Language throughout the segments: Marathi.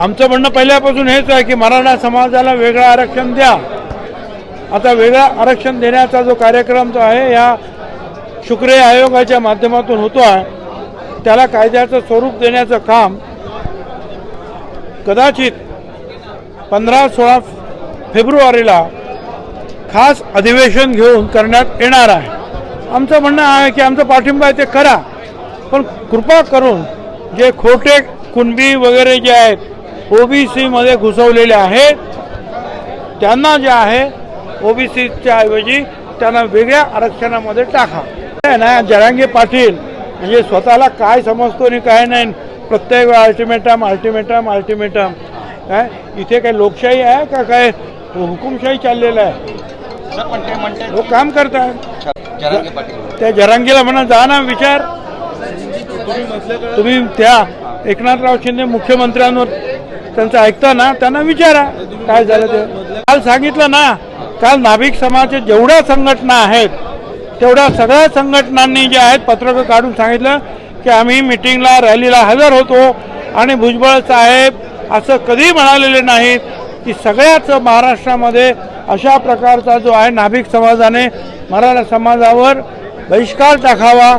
आमचं म्हणणं पहिल्यापासून हेच आहे की मराठा समाजाला वेगळं आरक्षण द्या. आता वेगळं आरक्षण देण्याचा जो कार्यक्रम जो आहे या शुक्रिय आयोगाच्या माध्यमातून होतो आहे. त्याला कायद्याचं स्वरूप देण्याचं काम कदाचित पंधरा सोळा फेब्रुवारीला खास अधिवेशन घेऊन करण्यात येणार आहे. आमचं म्हणणं आहे की आमचा पाठिंबा आहे ते करा पण कृपा करून जे खोटे कुणबी वगैरे जे आहेत ओबीसीमध्ये घुसवलेले आहेत. त्यांना जे आहे ओबीसीच्या ऐवजी त्यांना वेगळ्या आरक्षणामध्ये टाका. ना जरांगे पाटील म्हणजे स्वतःला काय समजतो आणि काय नाही प्रत्येक वेळा अल्टिमेटम अल्टिमेटम अल्टिमेटम काय इथे काय लोकशाही आहे का काय? हुकुमशाही चाललेलं आहे. लोक काम करतात त्या जरांगीला म्हणा जा ना विचार. तुम्ही त्या एकनाथराव शिंदे मुख्यमंत्र्यांवर त्यांचं ऐकता ना त्यांना विचारा काय झालं ते. काल सांगितलं ना काल नाभिक समाजाच्या जेवढ्या संघटना आहेत तेवढ्या सगळ्या संघटनांनी जे आहेत पत्रकं काढून सांगितलं की आम्ही मिटिंगला रॅलीला हजर होतो आणि भुजबळ साहेब असं कधी म्हणालेले नाहीत की सगळ्याच महाराष्ट्रामध्ये अशा प्रकारचा जो आहे नाभिक समाजाने मराठा समाजावर बहिष्कार टाकावा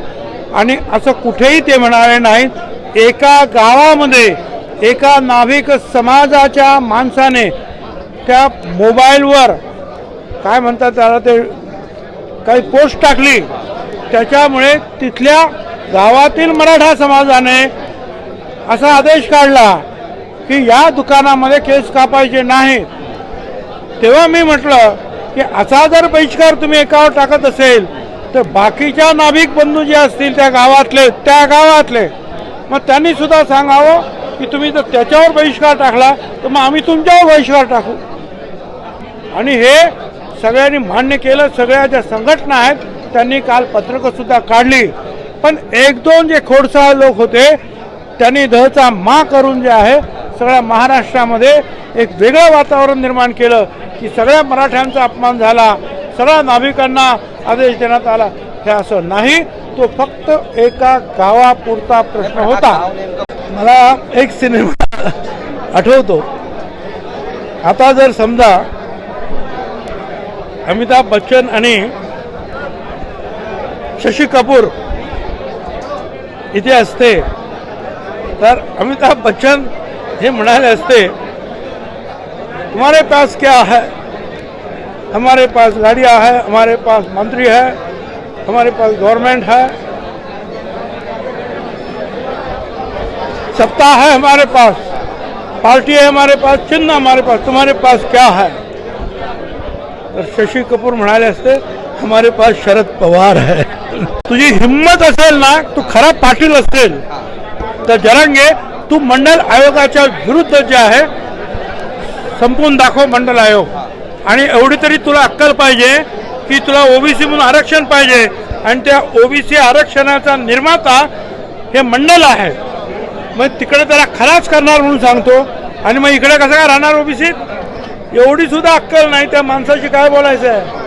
आणि असं कुठेही ते म्हणाले नाहीत. एका गावामध्ये एका नाभिक समाजाच्या माणसाने त्या मोबाईलवर काय म्हणतात त्याला ते काही पोस्ट टाकली. त्याच्यामुळे तिथल्या गावातील मराठा समाजाने असा आदेश काढला की या दुकानामध्ये केस कापायचे नाहीत तेव्हा मी म्हटलं की असा जर बहिष्कार तुम्ही एकावर टाकत असेल तर बाकीच्या नाभिक बंधू जे असतील त्या गावातले त्या गावातले. मग त्यांनी सुद्धा सांगावं की तुम्ही जर त्याच्यावर बहिष्कार टाकला तर मग आम्ही तुमच्यावर बहिष्कार टाकू. आणि हे सगळ्यांनी मान्य केलं सगळ्या ज्या संघटना आहेत त्यांनी काल पत्रकंसुद्धा काढली. पण एक दोन जे खोडसाळ लोक होते त्यांनी दहचा मा करून जे आहे सगळ्या महाराष्ट्रामध्ये एक वेगळं वातावरण निर्माण केलं की सगळ्या मराठ्यांचा अपमान झाला सगळ्या नाभिकांना आदेश देण्यात आला. हे असं नाही तो फक्त एका गावापुरता प्रश्न होता. मला एक सिनेमा आठवतो. आता जर समजा अमिताभ बच्चन आणि शशी कपूर इथे असते तर अमिताभ बच्चन हे म्हणाले असते हमारे पास क्या है? हमारे पास गाड़ियाँ है हमारे पास मंत्री है हमारे पास गवर्नमेंट है सत्ता है हमारे पास पार्टी है हमारे पास चिन्ह हमारे पास तुम्हारे पास क्या है? तर शशी कपूर म्हणाले असते हमारे पास शरद पवार है। तुझी हिंमत असेल ना तू खरा पाटील असेल तर जरांगे तू मंडल आयोगाच्या विरुद्ध जे आहे संपवून दाखव मंडल आयोग. आणि एवढी तरी तुला अक्कल पाहिजे की तुला ओबीसी म्हणून आरक्षण पाहिजे. आणि त्या ओबीसी आरक्षणाचा निर्माता हे मंडल आहे. मग तिकडे त्याला खराच करणार म्हणून सांगतो. आणि मग इकडे कसं काय राहणार ओबीसीत एवढी सुद्धा अक्कल नाही त्या माणसाशी काय बोलायचं आहे?